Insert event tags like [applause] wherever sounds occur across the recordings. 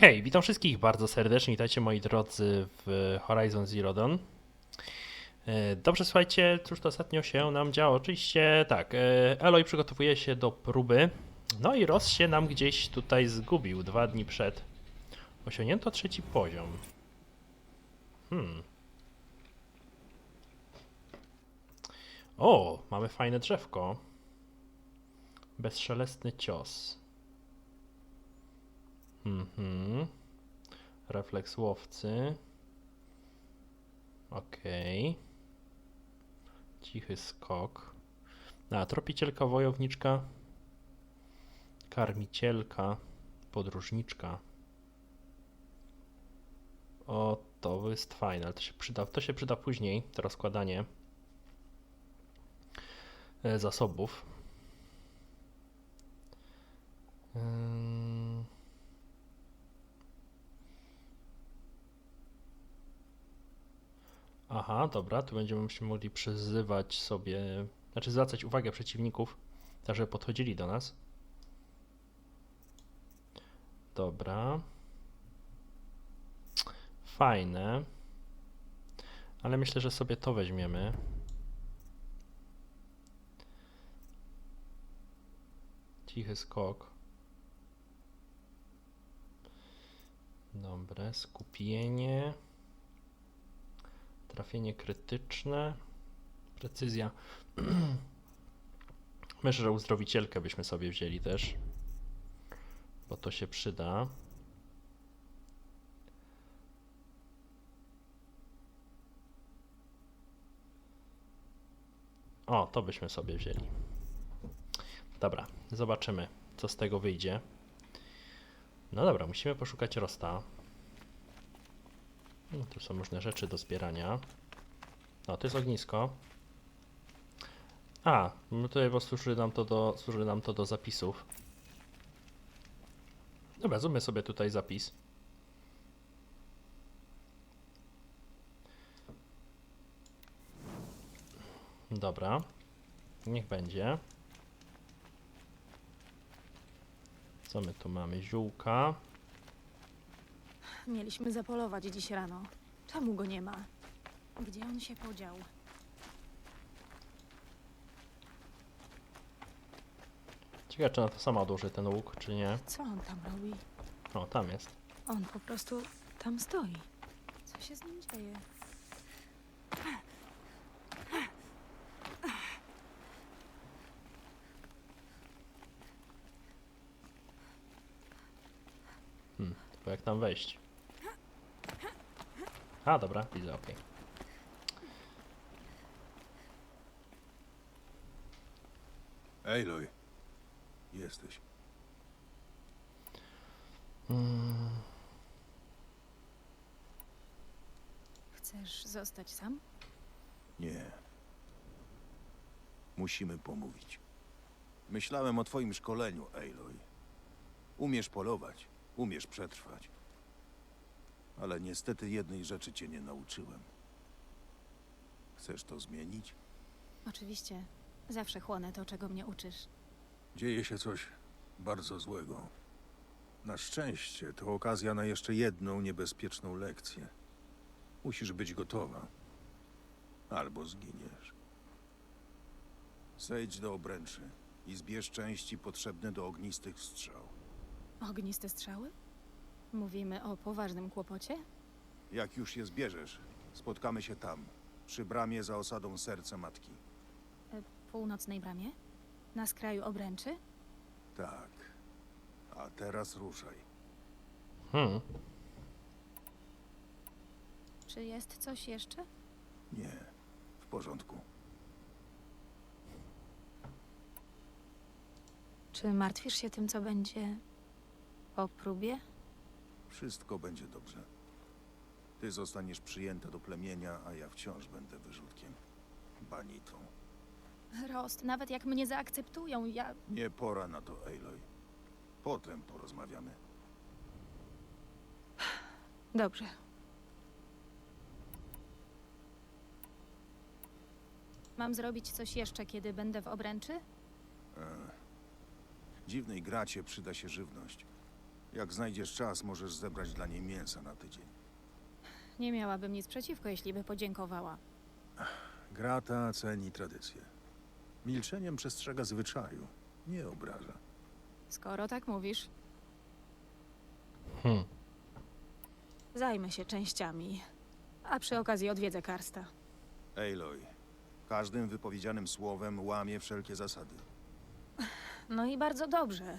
Hej, witam wszystkich bardzo serdecznie. Witajcie moi drodzy w Horizon Zero Dawn. E, Dobrze, słuchajcie, cóż to ostatnio się nam działo? Oczywiście tak, e, Eloy przygotowuje się do próby. No i Ross się nam gdzieś tutaj zgubił dwa dni przed. Osiągnięto trzeci poziom. Hmm. O, mamy fajne drzewko. Bezszelestny cios. Mhm. Refleks łowcy. Okej. Cichy skok. A, tropicielka, wojowniczka. Karmicielka. Podróżniczka. O, to jest fajne, ale to się przyda, to się przyda później, to rozkładanie e, zasobów. Ym. Aha, dobra, tu będziemy mogli przyzywać sobie, znaczy zwracać uwagę przeciwników, tak żeby podchodzili do nas. Dobra. Fajne. Ale myślę, że sobie to weźmiemy. Cichy skok. Dobre, skupienie. Trafienie krytyczne. Precyzja. [clears throat] Myślę, że uzdrowicielkę byśmy sobie wzięli też. Bo to się przyda. O, to byśmy sobie wzięli. Dobra, zobaczymy, co z tego wyjdzie. No dobra, musimy poszukać Rosta. No, tu są różne rzeczy do zbierania. O, to jest ognisko. A, no tutaj bo służy nam to do, służy nam to do zapisów. Dobra, zróbmy sobie tutaj zapis. Dobra, niech będzie. Co my tu mamy? Ziółka. Mieliśmy zapolować dziś rano. Czemu go nie ma? Gdzie on się podział? Ciekawe, czy ona to sama odłoży ten łuk, czy nie. Co on tam robi? O, tam jest. On po prostu tam stoi. Co się z nim dzieje? Hmm, tylko jak tam wejść? A, dobra, widzę, okej. Aloy, jesteś. Mm, Chcesz zostać sam? Nie. Musimy pomówić. Myślałem o twoim szkoleniu, Aloy. Umiesz polować, umiesz przetrwać. Ale niestety jednej rzeczy cię nie nauczyłem. Chcesz to zmienić? Oczywiście. Zawsze chłonę to, czego mnie uczysz. Dzieje się coś bardzo złego. Na szczęście to okazja na jeszcze jedną niebezpieczną lekcję. Musisz być gotowa. Albo zginiesz. Zejdź do obręczy i zbierz części potrzebne do ognistych strzał. Ogniste strzały? Mówimy o poważnym kłopocie? Jak już je zbierzesz, spotkamy się tam, przy bramie za osadą serca matki. E, północnej bramie? Na skraju obręczy? Tak. A teraz ruszaj. hmm. Czy jest coś jeszcze? Nie, w porządku. Czy martwisz się tym, co będzie po próbie? Wszystko będzie dobrze. Ty zostaniesz przyjęta do plemienia, a ja wciąż będę wyrzutkiem. Banitą. Rost, nawet jak mnie zaakceptują, ja... Nie pora na to, Aloy. Potem porozmawiamy. Dobrze. Mam zrobić coś jeszcze, kiedy będę w obręczy? Dziwnej gracie przyda się żywność. Jak znajdziesz czas, możesz zebrać dla niej mięsa na tydzień. Nie miałabym nic przeciwko, jeśli by podziękowała. Grata ceni tradycję. Milczeniem przestrzega zwyczaju, nie obraża. Skoro tak mówisz, Hmm. zajmę się częściami. A przy okazji odwiedzę Karsta. Aloy, każdym wypowiedzianym słowem łamie wszelkie zasady. No i bardzo dobrze.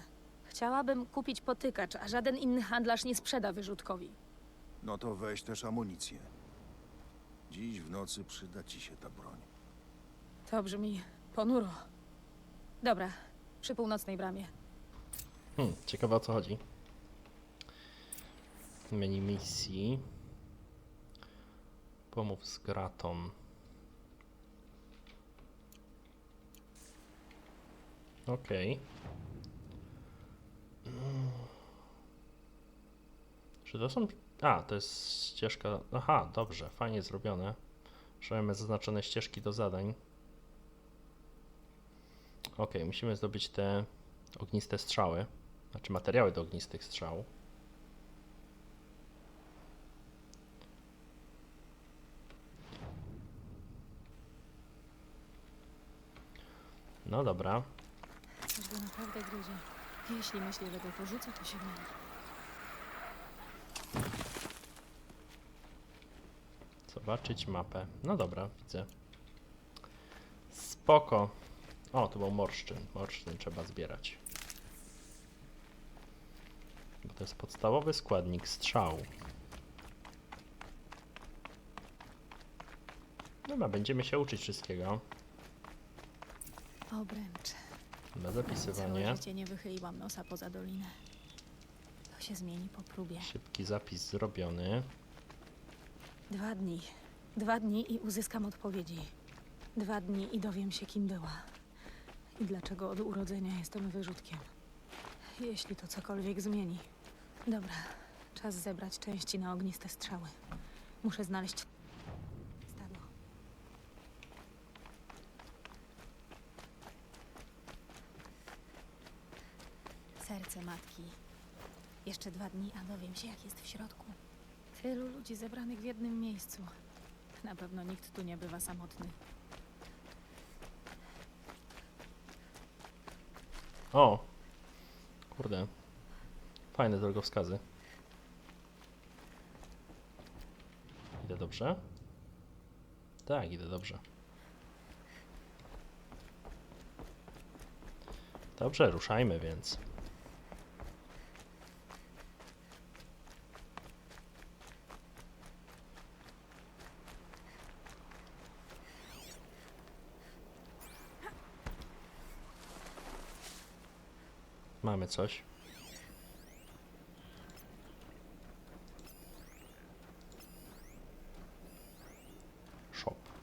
Chciałabym kupić potykacz, a żaden inny handlarz nie sprzeda wyrzutkowi. No to weź też amunicję. Dziś w nocy przyda ci się ta broń. To brzmi ponuro. Dobra, przy północnej bramie. Hmm, ciekawe o co chodzi. Menu misji. Pomów z gratą. Okej. Mm. Czy to są... A, to jest ścieżka... Aha, dobrze, fajnie zrobione. Że mamy zaznaczone ścieżki do zadań. Okej, musimy zdobyć te ogniste strzały. Znaczy materiały do ognistych strzał. No dobra. Coś go naprawdę. Jeśli myśli, że go porzucę, to się myli. Zobaczyć mapę. No dobra, widzę. Spoko. O, to był morszczyn. Morszczyn trzeba zbierać. Bo to jest podstawowy składnik strzału. Dobra, będziemy się uczyć wszystkiego. Obręcz. Na Całe zapisywanie. życie nie wychyliłam nosa poza dolinę. Się zmieni po próbie. Szybki zapis zrobiony. Dwa dni. Dwa dni i uzyskam odpowiedzi. Dwa dni i dowiem się, kim była. I dlaczego od urodzenia jestem wyrzutkiem. Jeśli to cokolwiek zmieni. Dobra, czas zebrać części na ogniste strzały. Muszę znaleźć stadło. Serce matki. Jeszcze dwa dni, a dowiem się, jak jest w środku. Tylu ludzi zebranych w jednym miejscu. Na pewno nikt tu nie bywa samotny. O! Kurde. Fajne drogowskazy. Idę dobrze? Tak, idę dobrze. Dobrze, ruszajmy więc. Mamy coś. Shop.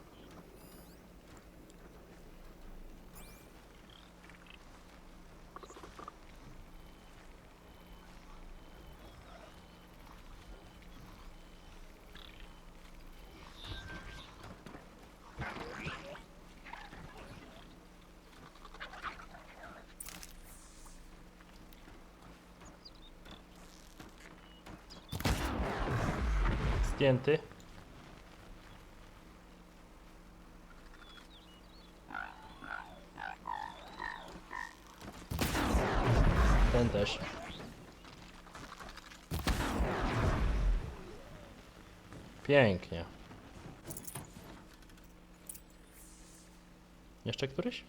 Zdjęty. Ten też. Pięknie. Jeszcze któryś?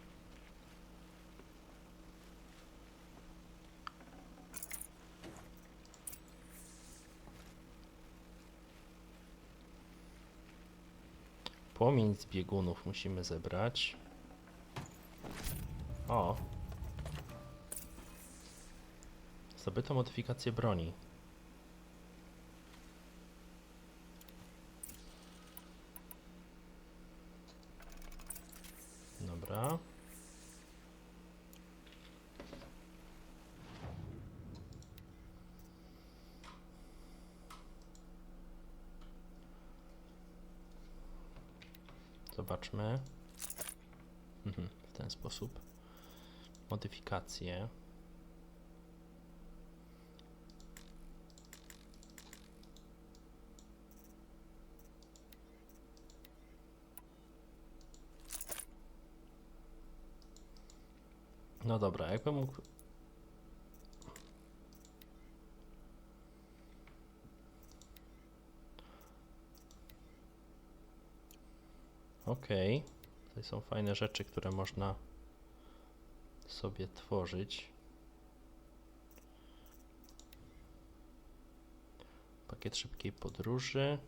Płomień z biegunów musimy zebrać. O. Zdobyto modyfikację broni. nie. No dobra, jakbym mógł... Okej, okay. to są fajne rzeczy, które można sobie tworzyć. Pakiet szybkiej podróży.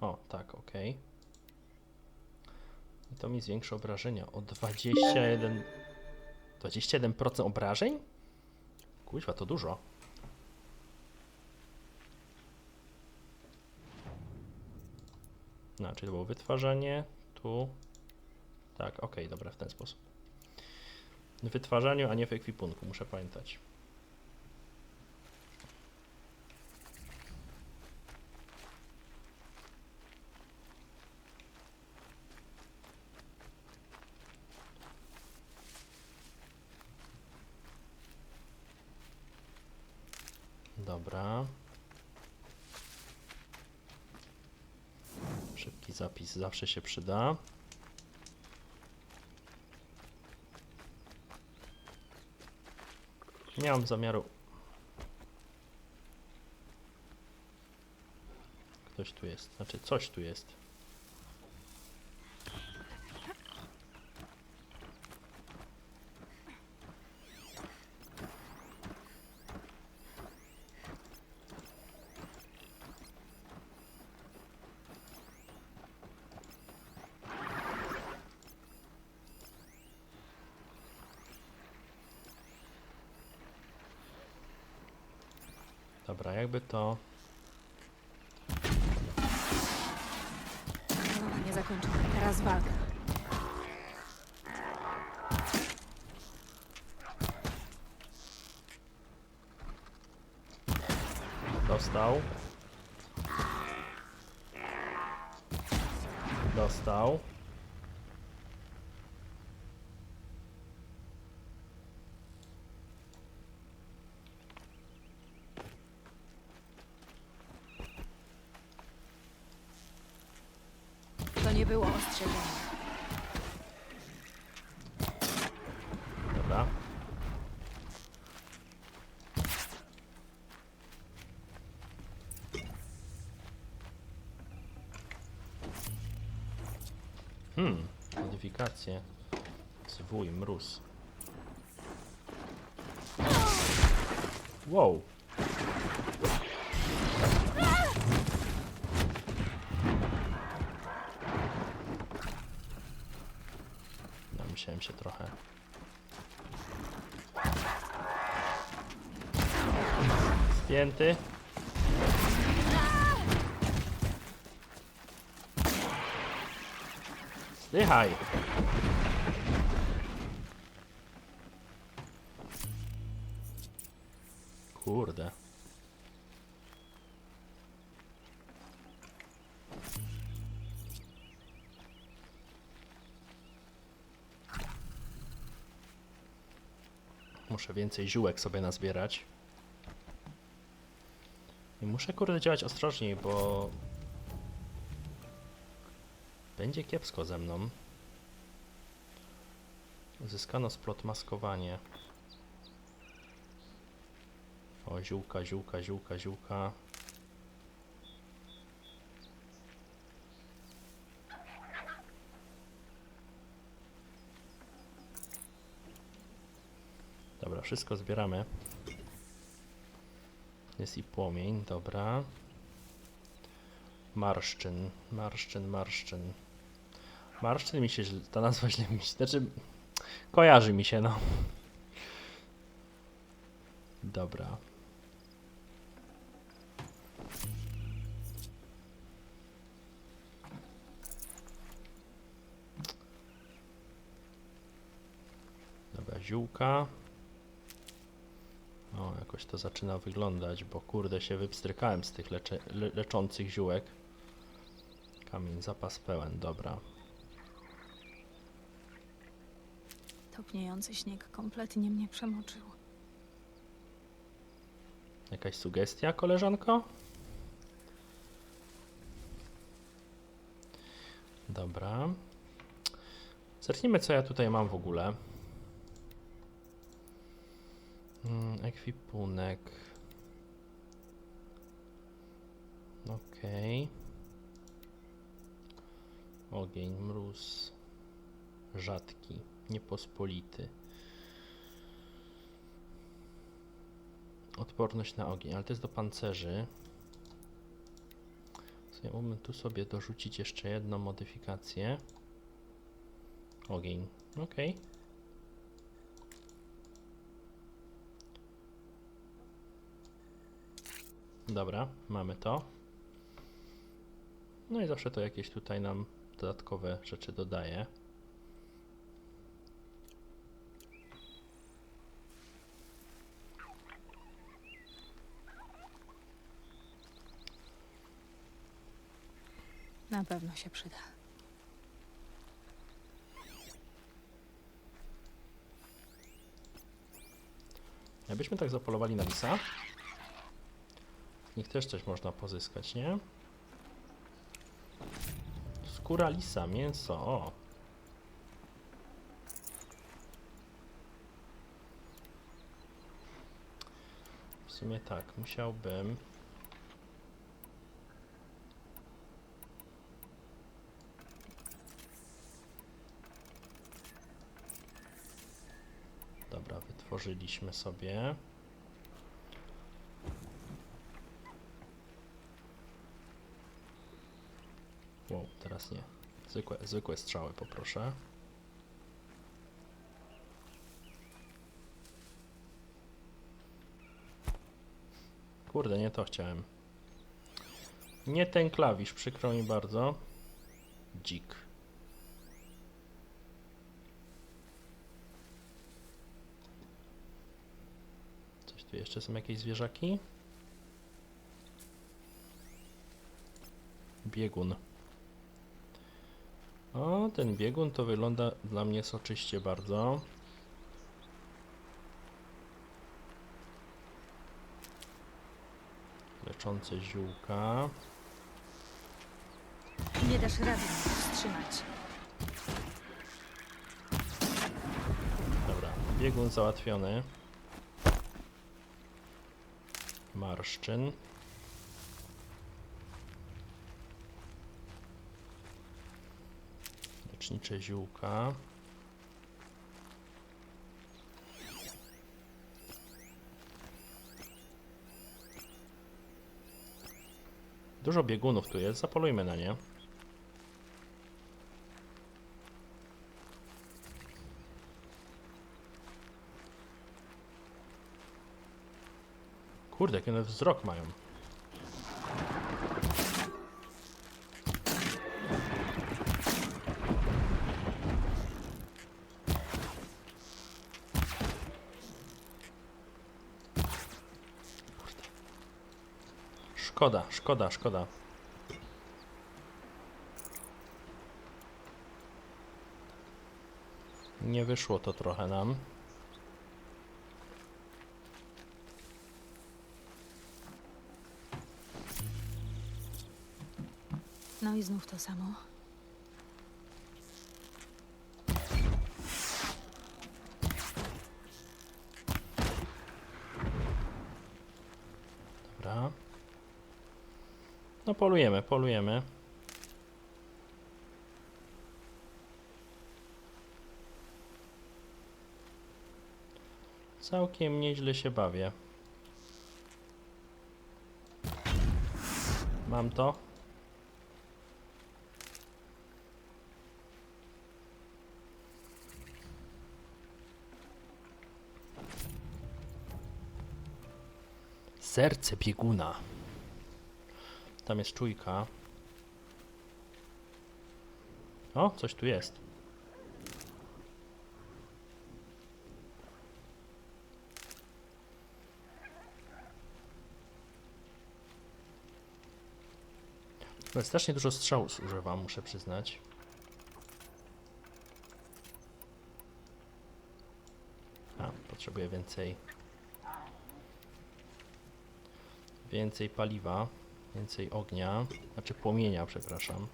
O, tak, ok. I to mi zwiększy obrażenia o 21. 21% obrażeń? Kuźwa, to dużo. No, czyli to było wytwarzanie, tu. Tak, ok, dobra, w ten sposób. W wytwarzaniu, a nie w ekwipunku, muszę pamiętać. Dobra. Szybki zapis zawsze się przyda. Nie mam zamiaru. Ktoś tu jest, znaczy coś tu jest. Dobra, jakby to. Polowanie zakończone. Teraz walka. Dostał. Dostał. To nie było ostrzeżenie. Dobra. Hmm, modyfikacje. Zwój, mróz. Wow. No, musiałem się trochę Spięty. Zdychaj. Muszę więcej ziółek sobie nazbierać. I muszę kurde działać ostrożniej, bo będzie kiepsko ze mną. Uzyskano splot maskowanie. O, ziółka, ziółka, ziółka, ziółka. Dobra, wszystko zbieramy. Jest i płomień, dobra. Marszczyn, marszczyn, marszczyn. Marszczyn mi się, ta nazwa źle mi się, znaczy kojarzy mi się, no. Dobra. Dobra, ziółka. O, jakoś to zaczyna wyglądać, bo kurde się wypstrykałem z tych lecze, le, leczących ziółek. Kamień, zapas pełen, dobra. Topniejący śnieg kompletnie mnie przemoczył. Jakaś sugestia, koleżanko? Dobra. Zerknijmy, co ja tutaj mam w ogóle. Mm, ekwipunek. Okej. Ogień, mróz. Rzadki, niepospolity. Odporność na ogień, ale to jest do pancerzy. Mógłbym tu sobie dorzucić jeszcze jedną modyfikację. Ogień. Okej. Dobra, mamy to. No i zawsze to jakieś tutaj nam dodatkowe rzeczy dodaje. Na pewno się przyda. Jakbyśmy tak zapolowali na lisa, z nich też coś można pozyskać, nie? Skóra lisa, mięso, o. W sumie tak, musiałbym... Dobra, wytworzyliśmy sobie. Wow, teraz. Zwykłe, zwykłe strzały poproszę. Kurde, nie to chciałem. Nie ten klawisz, przykro mi bardzo. Dzik. Coś tu jeszcze są jakieś zwierzaki? Biegun. O, ten biegun to wygląda dla mnie soczyście bardzo. Leczące ziółka. Nie dasz rady mnie powstrzymać. Dobra, biegun załatwiony. Marszczyn. Lecznicze ziółka. Dużo biegunów tu jest, zapolujmy na nie. Kurde, jaki one wzrok mają. Szkoda, szkoda, szkoda. Nie wyszło to trochę nam. No i znów to samo. Dobra. No polujemy, polujemy. Całkiem nieźle się bawię. Mam to. Serce bieguna. Tam jest czujka. O, coś tu jest. Ale strasznie dużo strzału zużywam, muszę przyznać. A, potrzebuję więcej. Więcej paliwa, więcej ognia, znaczy płomienia, przepraszam.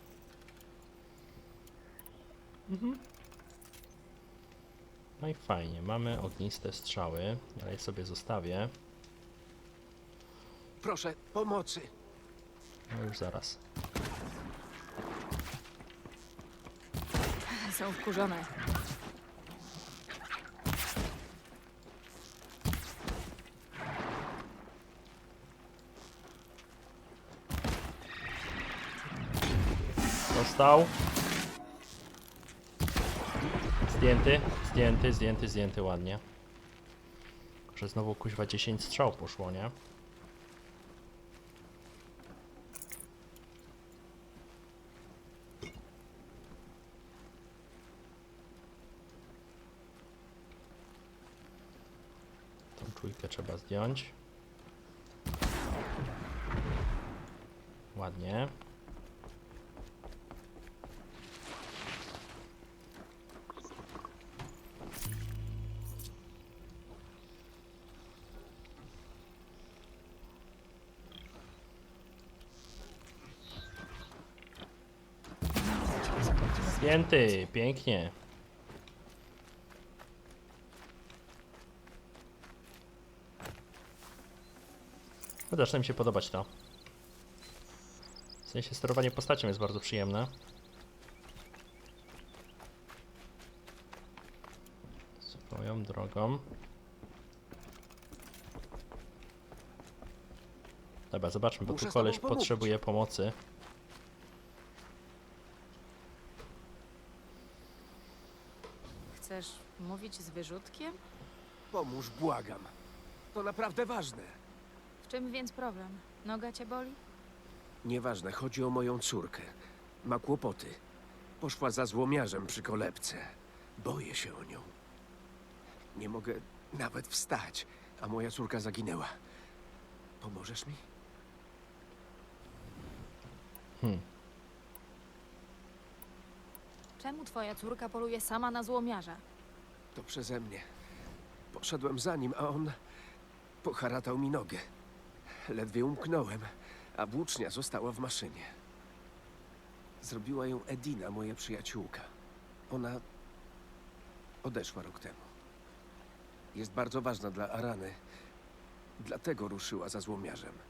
Mhm. No i fajnie, mamy ogniste strzały, ale je sobie zostawię. Proszę, pomocy. No już zaraz. Są wkurzone. Dostał. Zdjęty, zdjęty, zdjęty, zdjęty ładnie. Że znowu kuźwa 10 strzał poszło, nie? Tą czujkę trzeba zdjąć. Ładnie. Zdjęty, pięknie. No, Zaczyna mi się podobać to. W sensie sterowanie postacią jest bardzo przyjemne. Swoją drogą. Dobra, zobaczmy, bo Muszę tu koleś potrzebuje pomocy. Chcesz mówić z wyrzutkiem? Pomóż, błagam. To naprawdę ważne. W czym więc problem? Noga cię boli? Nieważne, chodzi o moją córkę. Ma kłopoty. Poszła za złomiarzem przy kolebce. Boję się o nią. Nie mogę nawet wstać, a moja córka zaginęła. Pomożesz mi? Czemu twoja córka poluje sama na złomiarza? To przeze mnie. Poszedłem za nim, a on poharatał mi nogę. Ledwie umknąłem, a włócznia została w maszynie. Zrobiła ją Edina, moja przyjaciółka. Ona odeszła rok temu. Jest bardzo ważna dla Arany. Dlatego ruszyła za złomiarzem.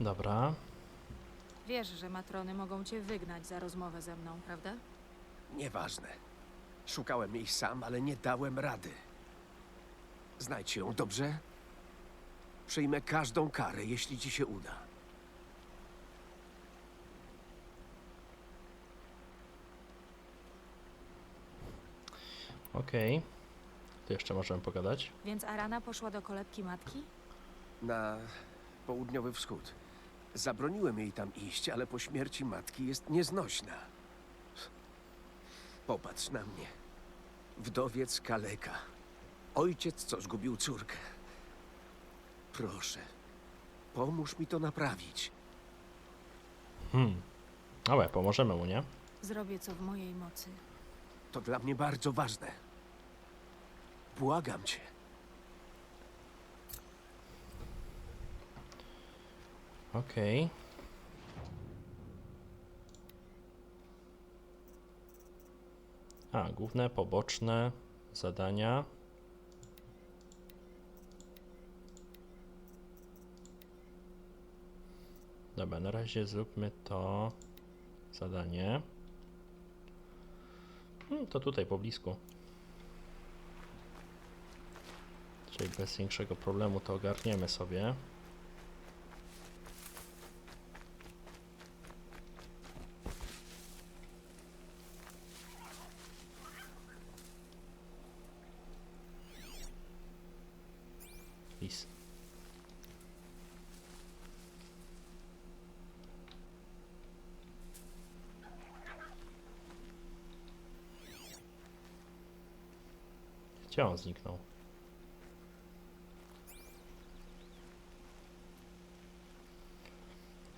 Dobra. Wiesz, że matrony mogą cię wygnać za rozmowę ze mną, prawda? Nieważne. Szukałem jej sam, ale nie dałem rady. Znajdź ją, dobrze? Przyjmę każdą karę, jeśli ci się uda. Okej. Tu jeszcze możemy pogadać. Więc Arana poszła do kolebki matki? Na południowy wschód. Zabroniłem jej tam iść, ale po śmierci matki jest nieznośna. Popatrz na mnie. Wdowiec kaleka. Ojciec, co zgubił córkę. Proszę, pomóż mi to naprawić. Hmm. Ale pomożemy mu, nie? Zrobię co w mojej mocy. To dla mnie bardzo ważne. Błagam cię. Okej. A, główne, poboczne zadania. Dobra, na razie zróbmy to zadanie. Hmm, to tutaj poblisku. Czyli bez większego problemu to ogarniemy sobie. On zniknął?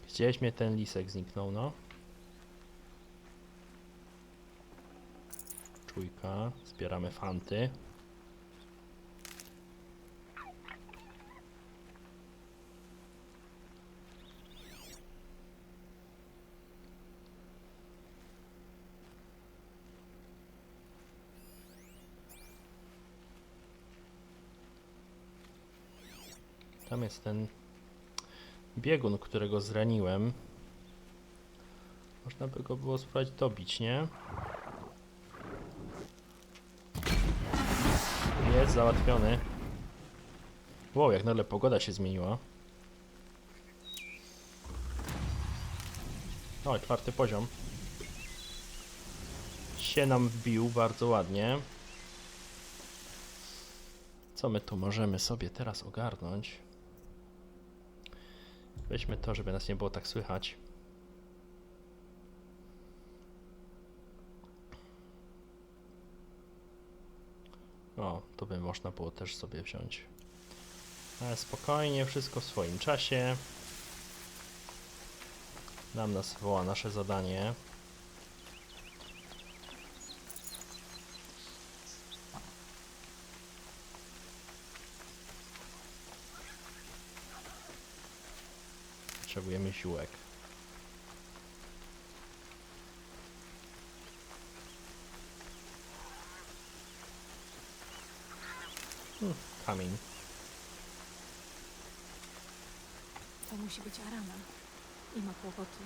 Gdzieś mnie ten lisek zniknął, no. Czujka, zbieramy fanty. Tam jest ten biegun, którego zraniłem. Można by go było spróbować dobić, nie? Jest załatwiony. Wow, jak nagle pogoda się zmieniła. O, czwarty poziom. Się nam wbił bardzo ładnie. Co my tu możemy sobie teraz ogarnąć? Weźmy to, żeby nas nie było tak słychać. O, to by można było też sobie wziąć. Ale spokojnie, wszystko w swoim czasie. Nam nas woła nasze zadanie. Potrzebujemy siłek. Hmm, kamień. To musi być Arana. I ma kłopoty.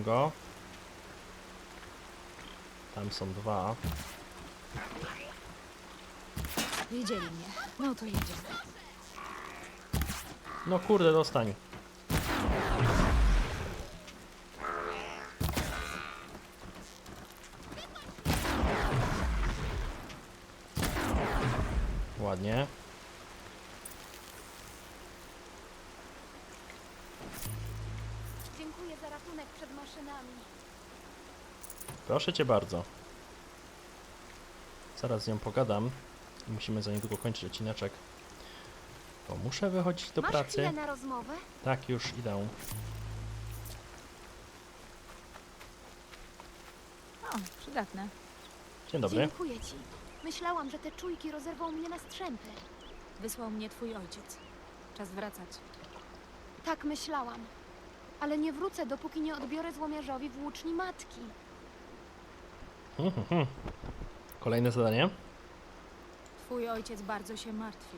Mam go. Tam są dwa. Wiedzieli mnie. No to jedziemy. No kurde, dostań. Proszę cię bardzo. Zaraz z nią pogadam. Musimy za niedługo kończyć odcineczek. Bo muszę wychodzić do Masz pracy. chwilę na rozmowę? Tak, już idę. O, przydatne. Dzień dobry. Dziękuję ci. Myślałam, że te czujki rozerwą mnie na strzępy. Wysłał mnie twój ojciec. Czas wracać. Tak myślałam. Ale nie wrócę, dopóki nie odbiorę złomiarzowi włóczni matki. Hmm, hmm, hmm. Kolejne zadanie. Twój ojciec bardzo się martwi.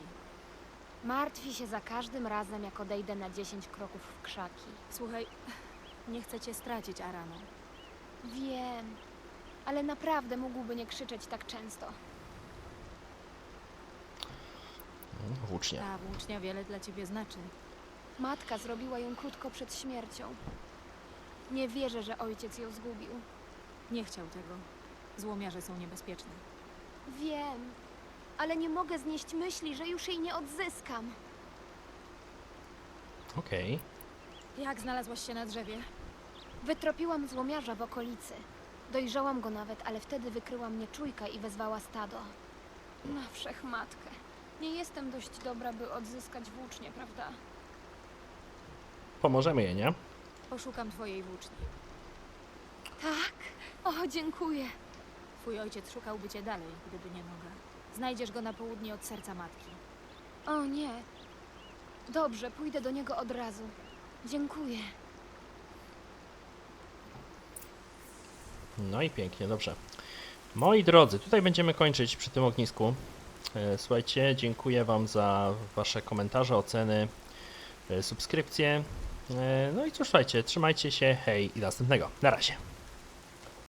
Martwi się za każdym razem, jak odejdę na 10 kroków w krzaki. Słuchaj, nie chcę cię stracić, Arano. Wiem, ale naprawdę mógłby nie krzyczeć tak często. Hmm, Włócznie. Ta włócznia wiele dla ciebie znaczy. Matka zrobiła ją krótko przed śmiercią. Nie wierzę, że ojciec ją zgubił. Nie chciał tego. Złomiarze są niebezpieczne. Wiem, ale nie mogę znieść myśli, że już jej nie odzyskam. Okej. Jak znalazłaś się na drzewie? Wytropiłam złomiarza w okolicy. Dojrzałam go nawet, ale wtedy wykryła mnie czujka i wezwała stado. Na wszechmatkę. Nie jestem dość dobra, by odzyskać włócznie, prawda? Pomożemy jej, nie? Poszukam twojej włóczni. Tak? O, dziękuję. Twój ojciec szukałby cię dalej, gdyby nie noga. Znajdziesz go na południe od serca matki. O nie. Dobrze, pójdę do niego od razu. Dziękuję. No i pięknie, dobrze. Moi drodzy, tutaj będziemy kończyć przy tym ognisku. E, Słuchajcie, dziękuję Wam za Wasze komentarze, oceny, e, subskrypcje. E, No i cóż, słuchajcie, trzymajcie się, hej i do następnego. Na razie.